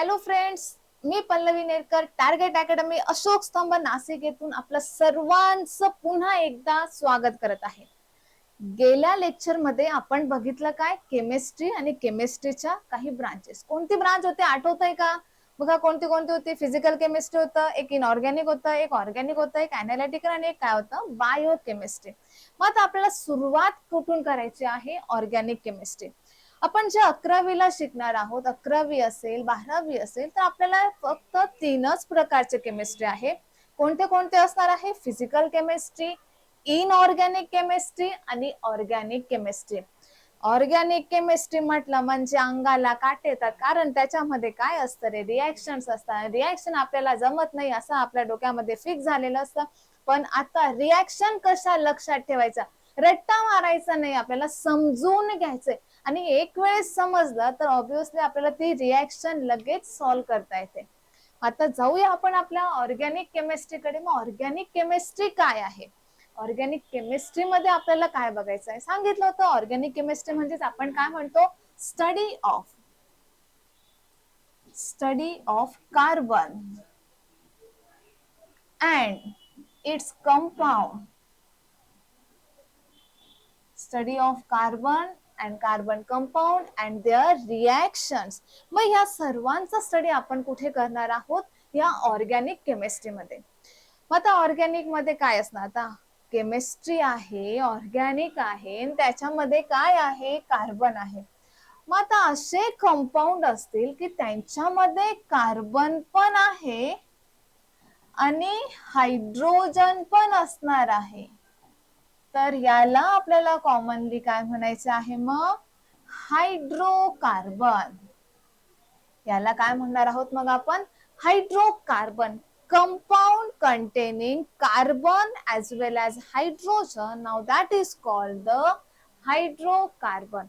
Hello friends मी Pallavi Nerkar target academy Ashok Stambh Nashik येथून आपलं सर्वांचं पुन्हा एकदा स्वागत करत आहे. गेल्या लेक्चरमध्ये आपण बघितलं काय? केमिस्ट्री आणि केमिस्ट्रीच्या काही ब्रांचेस कोणती ब्रांच होते? आठवत आहे का? बघा कोणती कोणती होती? फिजिकल केमिस्ट्री होतं एक इनऑर्गॅनिक होतं एक ऑर्गॅनिक होतं एक अनालिटिकल आणि एक काय होतं? बायो केमिस्ट्री मग आता आपल्याला सुरुवात कुठून करायची आहे? ऑर्गॅनिक केमिस्ट्री आपण जे अकरावीला शिकणार आहोत अकरावी असेल बारावी असेल तर आपल्याला फक्त तीनच प्रकारचे केमिस्ट्री आहे. कोणते कोणते असणार आहे? फिजिकल केमिस्ट्री इनऑर्गॅनिक केमिस्ट्री आणि ऑर्गॅनिक केमिस्ट्री ऑर्गॅनिक केमिस्ट्री म्हटलं म्हणजे अंगाला काटे येतात. कारण त्याच्यामध्ये काय असतं रे? रिॲक्शन्स असतात. रिॲक्शन आपल्याला जमत नाही असं आपल्या डोक्यामध्ये फिक्स झालेलं असतं. पण आता रिॲक्शन कशा लक्षात ठेवायचा? रट्टा मारायचा नाही. आपल्याला समजून घ्यायचंय. आणि एक वेळेस समजलं तर ऑब्विसली आपल्याला ती रिॲक्शन लगेच सॉल्व्ह करता येते. आता जाऊया आपण आपल्या ऑर्गॅनिक केमिस्ट्रीकडे मग ऑर्गॅनिक केमिस्ट्री काय आहे? ऑर्गॅनिक केमिस्ट्री मध्ये आपल्याला काय बघायचं आहे? सांगितलं होतं ऑर्गॅनिक केमिस्ट्री म्हणजेच आपण काय म्हणतो? Study of study of carbon and its compound study of carbon and carbon compound and their reactions मग या सर्वांचा स्टडी आपण कुठे करणार आहोत? या ऑर्गॅनिक केमिस्ट्रीमध्ये मग आता ऑर्गॅनिकमध्ये काय असणार? आता केमिस्ट्री आहे ऑर्गॅनिक आहे त्याच्यामध्ये काय आहे? कार्बन आहे. मग आता असे कंपाऊंड असतील की त्यांच्यामध्ये कार्बन पण आहे आणि हायड्रोजन पण असणार आहे. तर याला आपल्याला कॉमनली काय म्हणायचं आहे? मग हायड्रोकार्बन याला काय म्हणणार आहोत मग आपण? Hydrocarbon compound containing carbon as well as hydrogen now that is called the hydrocarbon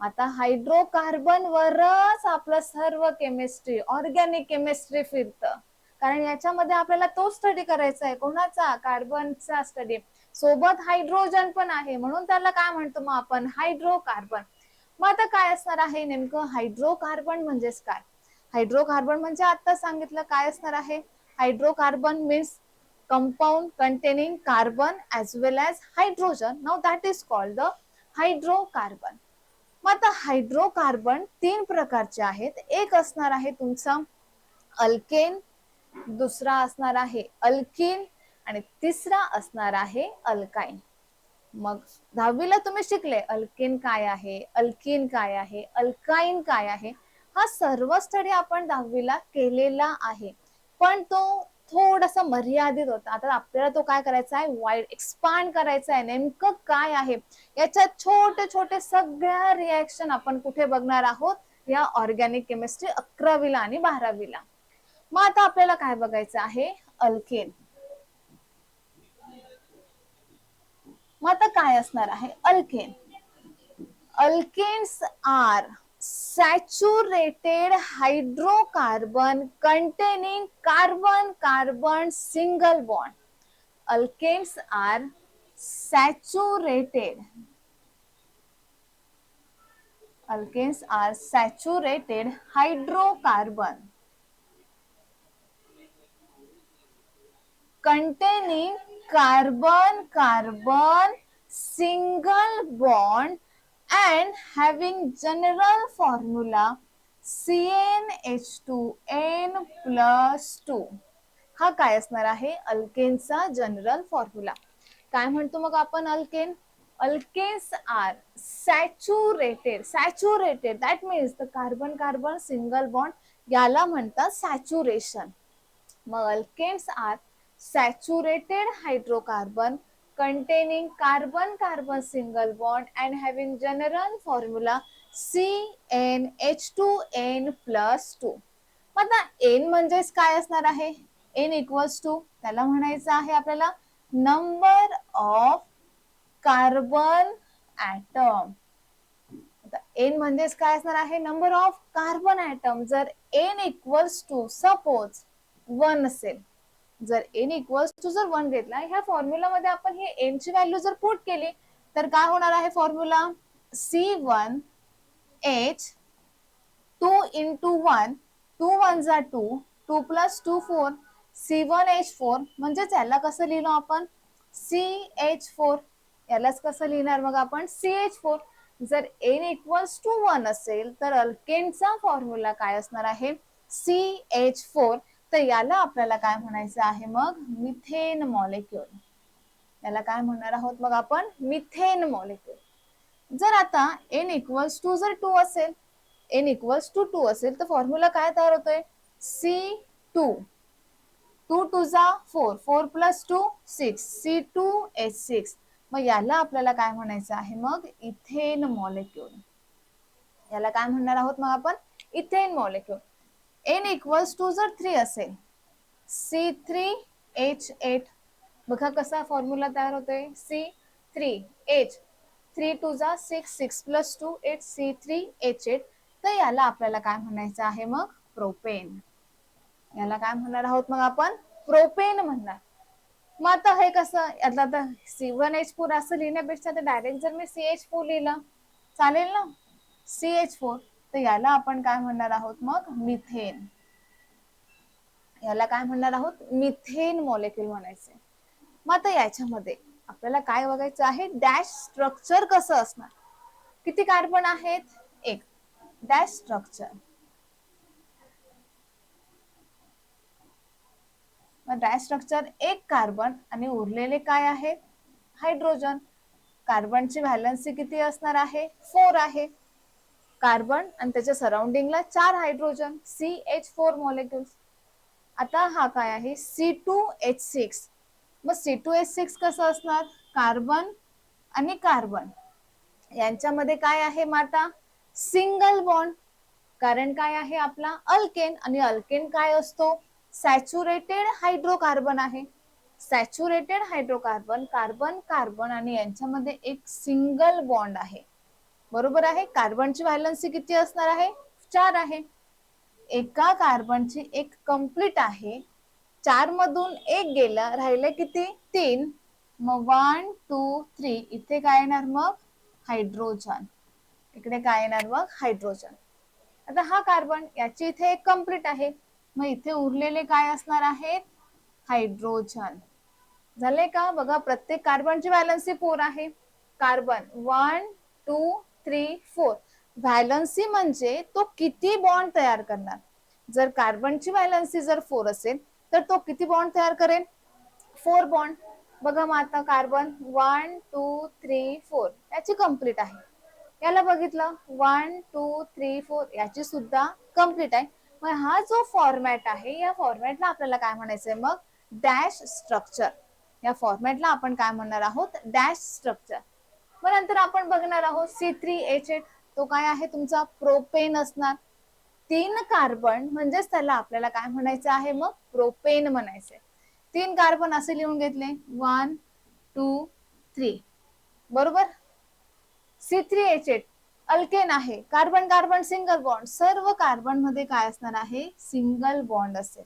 आता हायड्रोकार्बन वरच आपलं सर्व केमिस्ट्री ऑर्गॅनिक केमिस्ट्री फिरतं. कारण याच्यामध्ये आपल्याला तो स्टडी करायचा आहे कोणाचा कार्बनचा स्टडी सोबत हायड्रोजन पण आहे. म्हणून त्याला काय म्हणतो मग आपण? हायड्रोकार्बन मग आता काय असणार आहे नेमकं? हायड्रोकार्बन म्हणजेच काय? हायड्रोकार्बन म्हणजे आता सांगितलं काय असणार आहे? Hydrocarbon means compound containing carbon as well as hydrogen now that is called the hydrocarbon मग आता हायड्रोकार्बन तीन प्रकारचे आहेत. एक असणार आहे तुमचा अल्केन दुसरा असणार आहे अल्किन आणि तिसरा असणार आहे अल्काइन मग दहावीला तुम्ही शिकले अल्किन काय आहे अल्किन काय आहे अल्काइन काय आहे हा सर्व स्टडी आपण दहावीला केलेला आहे. पण तो थोडासा मर्यादित होता. आता आपल्याला तो काय करायचा आहे? वाईड एक्सपांड करायचा आहे. नेमकं काय आहे? याच्यात छोटे छोटे सगळ्या रिॲक्शन आपण कुठे बघणार आहोत? या ऑर्गॅनिक केमिस्ट्री अकरावीला आणि बारावीला. मग आता आपल्याला काय बघायचं आहे? अल्केन. मग आता काय असणार आहे? Alkane alkanes are saturated hydrocarbon containing carbon carbon single bond alkanes are saturated alkanes are saturated hydrocarbon containing carbon carbon single bond and having general formula CnH2n plus 2 हा काय असणार आहे? अल्केनचा जनरल फॉर्म्युला काय म्हणतो मग आपण alkane? Alkanes are saturated saturated that means the carbon carbon single bond याला म्हणतात सॅच्युरेशन मग alkanes are saturated hydrocarbon containing carbon-carbon single bond and having general formula CnH2n plus 2. आता एन म्हणजेच काय असणार आहे? एन इक्वल्स टू त्याला म्हणायचं आहे आपल्याला number of carbon atom N म्हणजेच काय असणार आहे? नंबर ऑफ कार्बन ऍटम जर N equals to suppose one असेल जर एन इक्वल्स टू जर वन घेतला ह्या फॉर्म्युलामध्ये आपण हे एन ची व्हॅल्यू जर पुट केली तर काय होणार आहे formula C one H two into one two one जा two two plus two four C one H four म्हणजेच याला कसं लिहिलो आपण? सी एच फोर यालाच कसं लिहिणार मग आपण? सी एच फोर जर एन इक्वल्स टू वन असेल तर अल्केनचा फॉर्म्युला काय असणार आहे? सी एच फोर तर याला आपल्याला काय म्हणायचं आहे मग? मिथेन मॉलिक्युल याला काय म्हणणार आहोत मग आपण? मिथेन मॉलिक्युल जर आता एन इक्वल्स टू जर टू असेल एन इक्वल्स टू टू असेल तर फॉर्म्युला काय तयार होतोय? सी टू टू टू जा four four plus two six C two H six मग याला आपल्याला काय म्हणायचं आहे मग? इथेन मॉलिक्युल याला काय म्हणणार आहोत मग आपण? Ethane molecule N equals to जर थ्री असेल सी थ्री एच एट बघा कसा फॉर्म्युला तयार होतोय. C three H three two जा six six plus two eight C three H eight तर याला आपल्याला काय म्हणायचं आहे मग? प्रोपेन याला काय म्हणणार आहोत मग आपण? प्रोपेन म्हणणार. मग आता हे कसं? यातलं आता सी वन एच फोर असं लिहिण्यापेक्षा तर डायरेक्ट जर मी सी एच फोर लिहिलं चालेल ना? सी एच फोर तर याला आपण काय म्हणणार आहोत मग? मिथेन. याला काय म्हणणार आहोत? मिथेन मॉलिक्युल म्हणायचे. मग आता याच्यामध्ये आपल्याला काय बघायचं आहे? डॅश स्ट्रक्चर कसं असणार? किती कार्बन आहेत? एक. डॅश स्ट्रक्चर मग डॅश स्ट्रक्चर एक कार्बन आणि उरलेले काय आहेत हायड्रोजन कार्बनची व्हॅलन्सी किती असणार आहे? फोर आहे. कार्बन आणि त्याच्या सराउंडिंगला चार hydrogen C H four molecules आता हा काय आहे? सी टू एच सिक्स मग सी टू एच सिक्स कसं असणार? कार्बन आणि कार्बन यांच्यामध्ये काय आहे माता? सिंगल बॉन्ड कारण काय आहे आपला? अल्केन आणि अल्केन काय असतो? सॅच्युरेटेड हायड्रोकार्बन आहे. सॅच्युरेटेड हायड्रोकार्बन कार्बन कार्बन आणि यांच्यामध्ये एक सिंगल बॉन्ड आहे. बरोबर आहे? कार्बनची व्हॅलन्सी किती असणार आहे? चार आहे. एका कार्बनची एक कंप्लीट आहे. चार मधून एक गेला राहिले किती? तीन. मग वन टू थ्री इथे काय येणार मग? हायड्रोजन. इकडे काय येणार मग? हायड्रोजन. आता हा कार्बन याची इथे एक कंप्लीट आहे. मग इथे उरलेले काय असणार आहेत? हायड्रोजन. झाले का? बघा प्रत्येक कार्बनची व्हॅलन्सी फोर आहे. Carbon one two three four valency म्हणजे तो किती बॉन्ड तयार करणार? जर कार्बनची व्हॅलन्सी जर फोर असेल तर तो किती बॉन्ड तयार करेल? फोर बॉन्ड बघा मग आता carbon one two three four याची कंप्लीट आहे. याला बघितलं? वन टू थ्री फोर याची सुद्धा कंप्लीट आहे. मग हा जो फॉर्मॅट आहे या फॉर्मॅटला आपल्याला काय म्हणायचंय? मग डॅश स्ट्रक्चर या फॉर्मॅटला आपण काय म्हणणार आहोत? डॅश स्ट्रक्चर मग नंतर आपण बघणार आहोत सी थ्री एच एट तो काय आहे? तुमचा प्रोपेन असणार. तीन कार्बन म्हणजेच त्याला आपल्याला काय म्हणायचं आहे? मग प्रोपेन म्हणायचंय. तीन कार्बन असे लिहून घेतले. वन टू थ्री बरोबर? C three H eight alkane आहे. कार्बन कार्बन सिंगल बॉन्ड सर्व कार्बनमध्ये काय असणार आहे? सिंगल बॉन्ड असेल.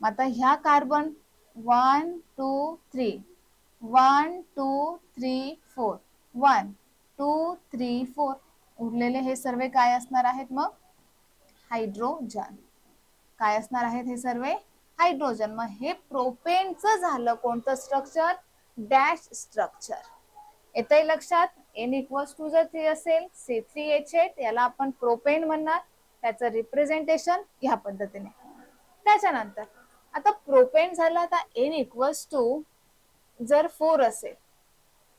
आता ह्या carbon one two three one two three four. One two three four. उरलेले हे सर्व काय असणार आहेत मग? हायड्रोजन. काय असणार आहेत हे सर्व? हायड्रोजन. मग हे प्रोपेनचं झालं कोणतं स्ट्रक्चर? Dash structure. येतंय लक्षात? एन इक्वल्स टू जर थ्री असेल सी थ्री एच एट याला आपण प्रोपेन म्हणणार. त्याचं रिप्रेझेंटेशन ह्या पद्धतीने. त्याच्यानंतर आता प्रोपेन झालं आता एन इक्वल्स टू जर फोर असेल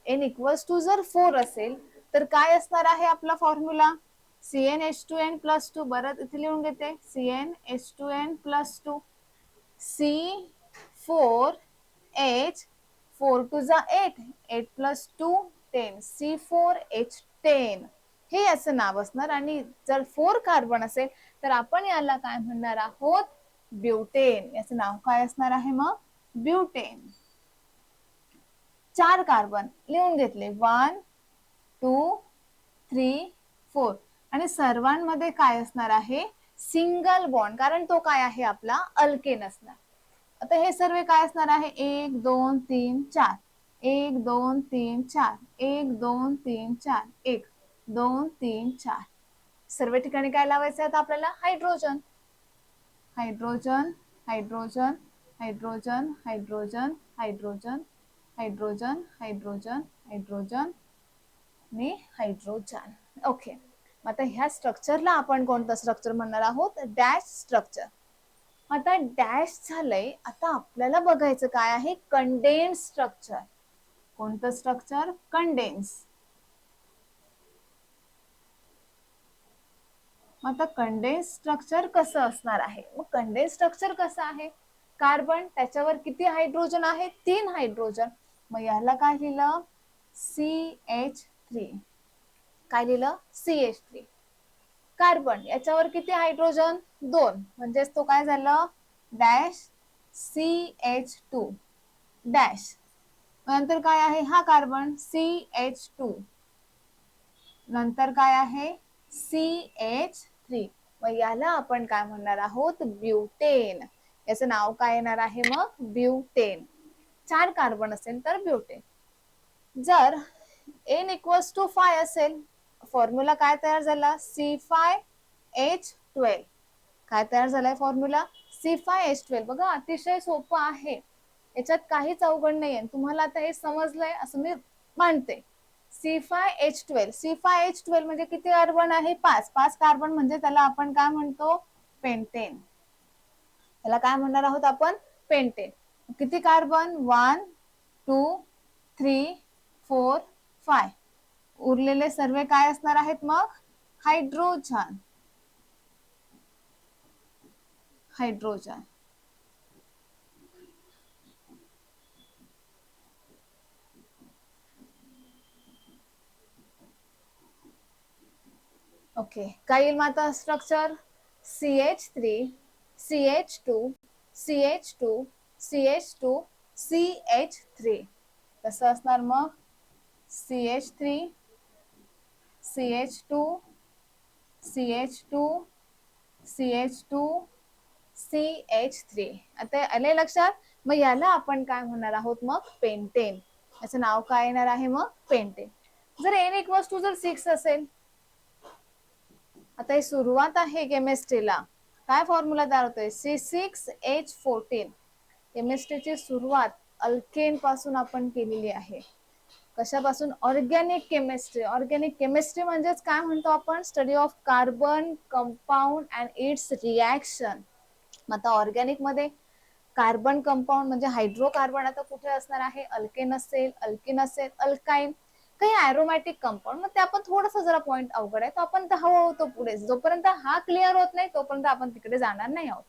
एन इक्वल्स टू जर फोर असेल तर काय असणार आहे आपला formula C N H two N plus two बरं इथे लिहून घेते. C N H two N plus two C four H four two जा eight eight plus two ten C four H ten हे याचं नाव असणार. आणि जर फोर कार्बन असेल तर आपण याला काय म्हणणार आहोत? ब्युटेन याचं नाव काय असणार आहे मग? ब्युटेन चार कार्बन लिहून घेतले. वन टू थ्री फोर आणि सर्वांमध्ये काय असणार आहे? सिंगल बॉन्ड कारण तो काय आहे? आपला अल्केन असणार. आता हे सर्व काय असणार आहे? एक दोन तीन चार. एक दोन तीन चार. एक दोन तीन चार. एक दोन तीन चार. सर्व ठिकाणी काय लावायचं आता आपल्याला? Hydrogen hydrogen hydrogen hydrogen hydrogen hydrogen hydrogen hydrogen hydrogen आणि हायड्रोजन. ओके आता ह्या स्ट्रक्चरला आपण कोणतं स्ट्रक्चर म्हणणार आहोत? डॅश स्ट्रक्चर आता डॅश झालंय. आता आपल्याला बघायचं काय आहे? कंडेन्स स्ट्रक्चर कोणतं स्ट्रक्चर कंडेन्स आता कंडेन्स स्ट्रक्चर कसं असणार आहे? मग कंडेन्स स्ट्रक्चर कसं आहे? कार्बन त्याच्यावर किती हायड्रोजन आहे? तीन हायड्रोजन मग याला काय लिहिलं? सी एच थ्री काय लिहिलं? सी एच थ्री कार्बन याच्यावर किती हायड्रोजन दोन. म्हणजेच तो काय झालं? Dash C H two dash नंतर काय आहे? हा कार्बन सी एच टू नंतर काय आहे? सी एच थ्री मग याला आपण काय म्हणणार आहोत? ब्युटेन याचं नाव काय येणार आहे मग? ब्युटेन चार कार्बन असेल तर ब्युटेन जर एन इक्वल्स टू फाय असेल फॉर्म्युला काय तयार झाला? सी फाय एच ट्वेल्व काय तयार झालाय formula C five H twelve बघा अतिशय सोपं आहे. याच्यात काहीच अवघड नाहीये. तुम्हाला आता हे समजलंय असं मी मानते. C five H twelve C five H twelve म्हणजे किती कार्बन आहे? पाच. पाच कार्बन म्हणजे त्याला आपण काय म्हणतो? पेंटेन त्याला काय म्हणणार आहोत आपण? पेंटेन किती carbon one two three four five उरलेले सर्व काय असणार आहेत मग? हायड्रोजन हायड्रोजन ओके काय येईल मग structure C H three C H two C H two C H two C H three कसं असणार मग C H three C H two C H two C H two C H three आता आले लक्षात? मग याला आपण काय म्हणणार आहोत मग? पेंटेन याचं नाव काय येणार आहे मग? पेंटेन जर एन इक्वल्स टू जर सिक्स असेल आता ही सुरुवात आहे केमिस्ट्रीला काय फॉर्म्युला तयार होतोय? सी सिक्स एच फोर्टीन केमिस्ट्रीची सुरुवात अल्केन पासून आपण केलेली आहे. कशापासून? Organic chemistry. ऑर्गॅनिक केमिस्ट्री म्हणजेच काय म्हणतो आपण? Study of carbon compound and its reaction. आता ऑर्गॅनिकमध्ये कार्बन कंपाऊंड म्हणजे हायड्रोकार्बन आता कुठे असणार आहे? अल्केन असेल अल्किन असेल अल्काईन. काही ॲरोमॅटिक कंपाऊंड मग ते आपण थोडासा जरा पॉईंट अवघड आहे. तो आपण हळूहळू पुढे जोपर्यंत हा क्लिअर होत नाही तोपर्यंत आपण तिकडे जाणार नाही आहोत.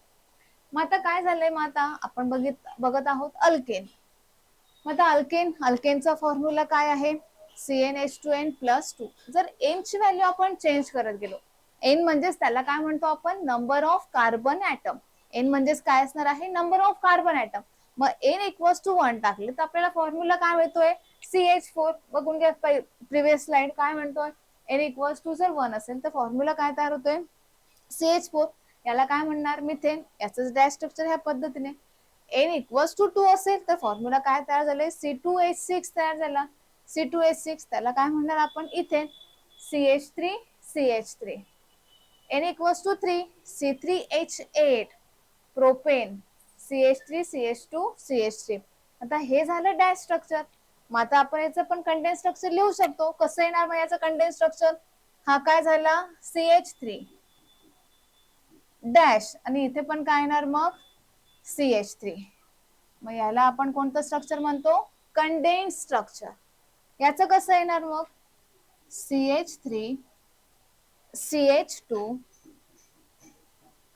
मग आता काय झालंय मग आता? आपण बघित बघत आहोत अल्केन. मग आता अल्केन अल्केनचा फॉर्म्युला काय आहे? C N H two N plus two जर एनची व्हॅल्यू आपण चेंज करत गेलो एन म्हणजेच त्याला काय म्हणतो आपण? Number of carbon atom N म्हणजेच काय असणार आहे? नंबर ऑफ कार्बन ऍटम मग एन इक्वल्स टू वन टाकले तर आपल्याला फॉर्म्युला काय मिळतोय? सी एच फोर बघून घ्या प्रिव्हियस स्लाइड काय म्हणतोय? एन इक्वल्स टू जर वन असेल तर फॉर्म्युला काय तयार होतोय? सी एच फोर याला काय म्हणणार? मिथेन याच डॅश स्ट्रक्चर ह्या पद्धतीने. एन इक्वल्स टू टू असेल तर फॉर्म्युला काय तयार झाले? सी टू एच सिक्स तयार झाला. सी टू एच सिक्स त्याला काय म्हणणार आपण? Ethane. C H three C H three N equals two three C three H eight propane C H three C H two C H three आता हे झालं dash structure मग आता आपण याचं पण कंटेंट स्ट्रक्चर लिहू शकतो. कसं येणार मग याचं कंटेंट स्ट्रक्चर हा काय झाला? C H three dash. आणि इथे पण काय येणार मग? सी एच थ्री मग याला आपण कोणतं स्ट्रक्चर म्हणतो? कंडेन्स स्ट्रक्चर याचं कसं येणार मग? C H three C H two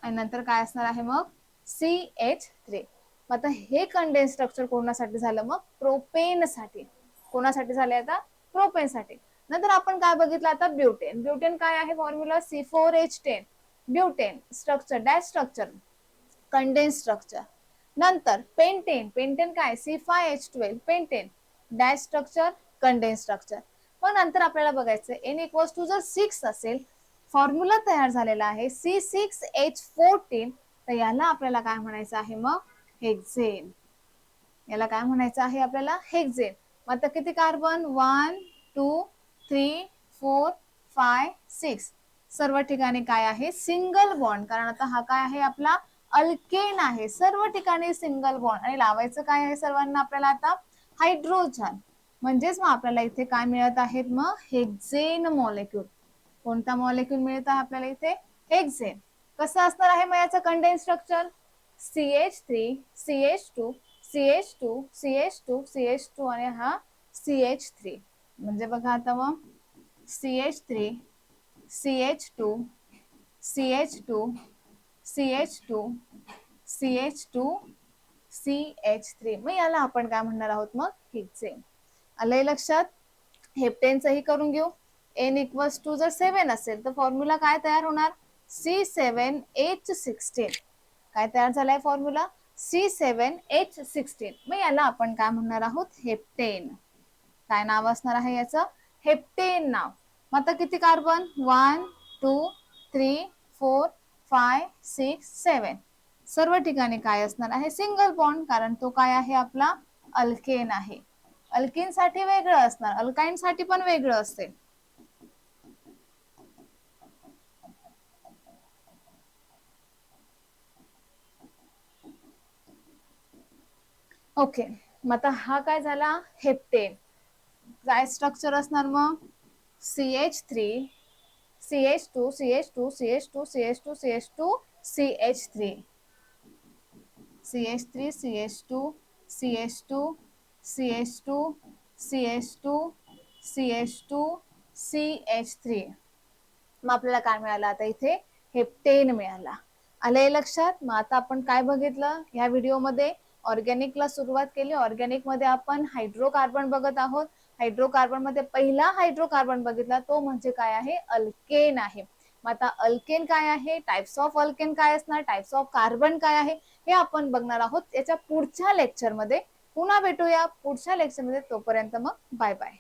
आणि नंतर काय असणार आहे मग? सी एच थ्री आता हे कंडेन्स स्ट्रक्चर कोणासाठी झालं मग? प्रोपेन साठी. कोणासाठी झाले आता? प्रोपेन साठी. नंतर आपण काय बघितलं आता? ब्युटेन ब्युटेन काय आहे formula C four H ten butane structure dash structure condense structure. नंतर पेंटेन पेंटेन काय? C five H twelve pentane dash structure condense structure. मग नंतर आपल्याला बघायचं एन इक्वल्स टू जर सिक्स असेल फॉर्म्युला तयार झालेला आहे सी सिक्स एच फोर्टीन तर याला आपल्याला काय म्हणायचं आहे मग? हेक्झेन याला काय म्हणायचं आहे आपल्याला? हेक्झेन मग आता किती carbon one two three four five six सर्व ठिकाणी काय आहे? सिंगल बॉन्ड कारण आता हा काय आहे? आपला अल्केन आहे. सर्व ठिकाणी सिंगल बॉन्ड आणि लावायचं काय आहे सर्वांना आपल्याला आता? हायड्रोजन म्हणजेच मग आपल्याला इथे काय मिळत आहेत? मग हेक्झेन मॉलिक्यूल कोणता मॉलिक्यूल मिळत आहे आपल्याला इथे? हेक्झेन कसं असणार आहे मग याचं condense structure C H three C H two C H two C H two C H two आणि हा सी एच थ्री म्हणजे बघा आता मग C H three C H two C H two C H two C H two C H three मग याला आपण काय म्हणणार आहोत मग? हिटचे आलंय लक्षात. हेप्टेनचंही करून घेऊ. एन इक्वल्स टू जर सेवन असेल तर फॉर्म्युला काय तयार होणार? सी सेवन एच सिक्स्टीन काय तयार झालाय formula C seven H sixteen मग याला आपण काय म्हणणार आहोत? हेप्टेन. काय नाव असणार आहे याचं? हेप्टेन नाव. मग आता किती carbon one two three four five six seven सर्व ठिकाणी काय असणार आहे? सिंगल बॉन्ड कारण तो काय आहे आपला? अल्केन आहे. अल्केन साठी वेगळं असणार. अल्काइनसाठी पण वेगळं असेल ओके मग आता हा काय झाला? हेप्टेन काय स्ट्रक्चर असणार मग? C H three C H two C H two C H two C H two C H two C H three C H three C H two C H two C H two C H two C H two C H three मग आपल्याला काय मिळालं आता इथे heptane मिळाला आलंय लक्षात मग आता आपण काय बघितलं ह्या व्हिडिओमध्ये ऑर्गॅनिकला सुरुवात केली ऑर्गॅनिकमध्ये आपण हायड्रोकार्बन बघत आहोत हायड्रोकार्बनमध्ये पहिला हायड्रोकार्बन बघितला तो म्हणजे काय आहे? अल्केन आहे. मग आता अल्केन काय आहे? टाइप्स ऑफ अल्केन काय असणार? टाइप्स ऑफ कार्बन काय आहे? हे आपण बघणार आहोत. याच्या पुढच्या लेक्चरमध्ये पुन्हा भेटूया. पुढच्या लेक्चरमध्ये तोपर्यंत मग बाय बाय